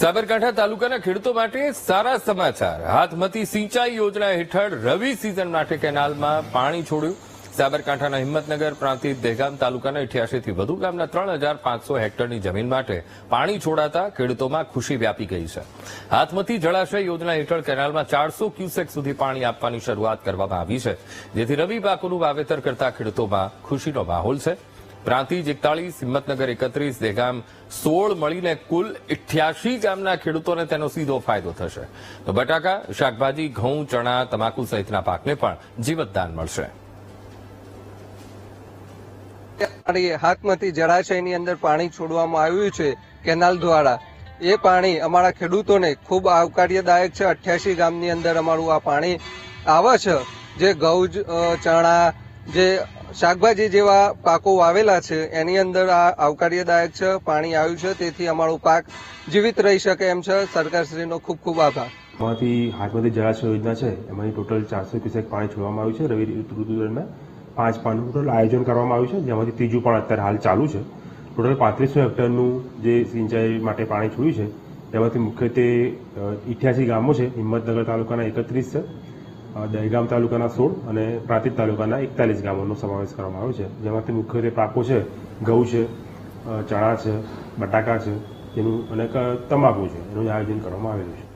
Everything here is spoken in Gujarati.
સાબરકાંઠા તાલુકાના ખેડૂતો માટે સારા સમાચાર. હાથમતી સિંચાઈ યોજના હેઠળ રવિ સિઝન માટે કેનાલમાં પાણી છોડ્યું. સાબરકાંઠાના હિંમતનગર પ્રાંતિજ દહેગામ તાલુકાના 88 વધુ ગામના ત્રણ હજાર પાંચસો હેક્ટરની જમીન માટે પાણી છોડાતા ખેડૂતોમાં ખુશી વ્યાપી ગઈ છે. હાથમતી જળાશય યોજના હેઠળ કેનાલમાં ચારસો ક્યુસેક સુધી પાણી આપવાની શરૂઆત કરવામાં આવી છે. જેથી રવિ પાકોનું વાવેતર કરતા ખેડૂતોમાં ખુશીનો માહોલ છે. પ્રાંતિજ એકતાળીસ, હિંમતનગર એકત્રીસ, દેગામ સોળ મળીને કુલ ઇઠ્યાસી ગામના ખેડૂતોને તેનો સીધો ફાયદો થશે. તો બટાકા, શાકભાજી, ઘઉં, ચણા, તમાકુ સહિતના પાકને પણ જીવતદાન મળશે. હાથમાંથી જળાશયની અંદર પાણી છોડવામાં આવ્યું છે, કેનાલ દ્વારા. એ પાણી અમારા ખેડૂતોને ખૂબ આવકાર્યદાયક છે. અઠ્યાસી ગામની અંદર અમારું આ પાણી આવે છે. જે ઘઉં ચણા, જે શાકભાજી જેવા પાકો વાવેલા છે, એની અંદર આ આવકાર્યદાયક છે, પાણી આવ્યું છે, તેથી અમારો પાક જીવિત રહી શકે એમ છે. સરકારશ્રીનો ખૂબ ખૂબ આભાર. એમાંથી હાથમાંથી જળાશય યોજના છે, એમાંથી ટોટલ ચારસો ક્યુસેક પાણી છોડવામાં આવ્યું છે. રવિ ઋતુ દરમિયાન પાંચ પાણીનું ટોટલ આયોજન કરવામાં આવ્યું છે, જેમાંથી ત્રીજું પણ અત્યારે હાલ ચાલુ છે. ટોટલ પાંત્રીસો હેક્ટરનું જે સિંચાઈ માટે પાણી છોડ્યું છે, તેમાંથી મુખ્યત્વે ઇઠ્યાસી ગામો છે, હિંમતનગર તાલુકાના એકત્રીસ છે. દહેગામ તાલુકાના સોળ અને પ્રાંતિજ તાલુકાના એકતાલીસ ગામોનો સમાવેશ કરવામાં આવ્યો છે. જેમાંથી મુખ્યત્વે પાકો છે, ઘઉં છે ચણા છે, બટાકા છે એનું અને તમાકુ છે, એનું આયોજન કરવામાં આવેલું છે.